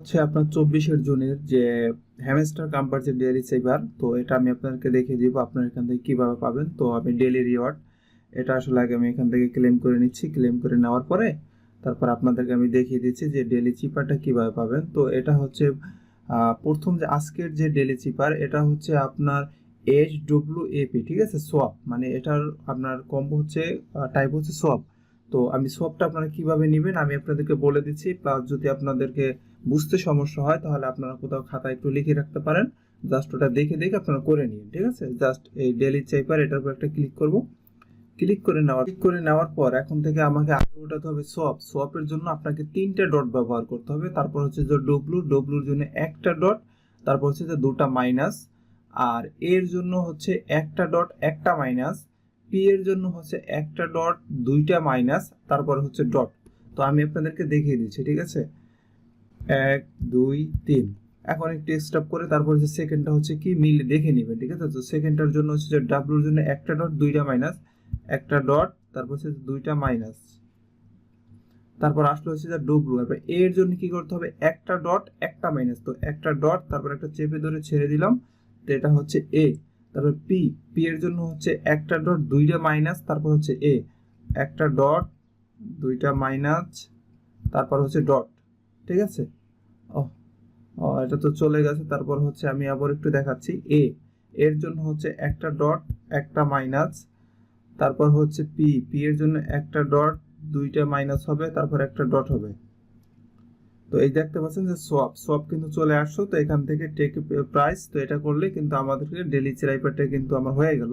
হচ্ছে আপনার চব্বিশের জুনের যে হ্যামস্টার কাম্পার যে ডেলি সেভার তো এটা আমি আপনাদেরকে দেখিয়ে দিব আপনার এখান থেকে কীভাবে পাবেন। তো আমি ডেলি রিওয়ার্ড এটা আসলে আগে আমি এখান থেকে ক্লেম করে নিচ্ছি। ক্লেম করে নেওয়ার পরে তারপর আপনাদেরকে আমি দেখিয়ে দিচ্ছি যে ডেলি চিপারটা কীভাবে পাবেন। তো এটা হচ্ছে প্রথম যে আজকের যে ডেলি চিপার এটা হচ্ছে আপনার এইচ ডব্লিউ এপি ঠিক আছে? সোয়াপ মানে এটার আপনার কম্বো হচ্ছে টাইপ হচ্ছে সোয়াপ তো আমি সোয়াপটা আপনারা কীভাবে নেবেন আমি আপনাদেরকে বলে দিচ্ছি প্লাস যদি আপনাদেরকে বুঝতে সমস্যা হয় তাহলে আপনারা কোথাও খাতায় একটু লিখে রাখতে পারেন। জাস্ট ওটা দেখে দেখে আপনারা করে নিন ঠিক আছে? জাস্ট এই ডেলি চাইপার এটার উপর একটা ক্লিক করব। ক্লিক করে নেওয়ার ক্লিক করে নেওয়ার পর এখন থেকে আমাকে আগে ওঠাতে হবে সোয়াপ সোয়াপের জন্য আপনাকে তিনটে ডট ব্যবহার করতে হবে। তারপর হচ্ছে যে ডব্লু ডব্লুর জন্য একটা ডট তারপর হচ্ছে যে দুটা মাইনাস আর এর জন্য হচ্ছে একটা ডট একটা মাইনাস পি এর জন্য হচ্ছে একটা ডট, দুইটা মাইনাস, তারপর হচ্ছে ডট। তো আমি আপনাদেরকে দেখিয়ে দিচ্ছি, ঠিক আছে? এক, দুই, তিন। এখন একটু স্টপ করে তারপর হচ্ছে সেকেন্ডটা হচ্ছে কি, মিল দেখে নেবেন, ঠিক আছে? তো সেকেন্ডটার জন্য হচ্ছে যে ডাব্লুর জন্য একটা ডট, দুইটা মাইনাস, একটা ডট, তারপর হচ্ছে দুইটা মাইনাস। তারপর আসলে হচ্ছে যে ডব্লু এবার এ এর জন্য কি করতে হবে? একটা ডট, একটা মাইনাস। তো একটা ডট, তারপর একটা চেপে ধরে ছেড়ে দিলাম। তো এটা হচ্ছে এ তারপর পি পি এর জন্য হচ্ছে একটা ডট দুইটা মাইনাস তারপর হচ্ছে এ একটা ডট দুইটা মাইনাস তারপর হচ্ছে ডট ঠিক আছে? ও, এটা তো চলে গেছে, তারপর হচ্ছে আমি আবার একটু দেখাচ্ছি। এ এর জন্য হচ্ছে একটা ডট একটা মাইনাস তারপর হচ্ছে পি পি এর জন্য একটা ডট দুইটা মাইনাস হবে, তারপর একটা ডট হবে। তো এই দেখতে পাচ্ছেন যে সোয়াপ সোয়াপ কিন্তু চলে আসছো, তো এখান থেকে টেক প্রাইস তো এটা করলে কিন্তু আমাদেরকে ডেলি চেরাইপারটা কিন্তু আমার হয়ে গেল।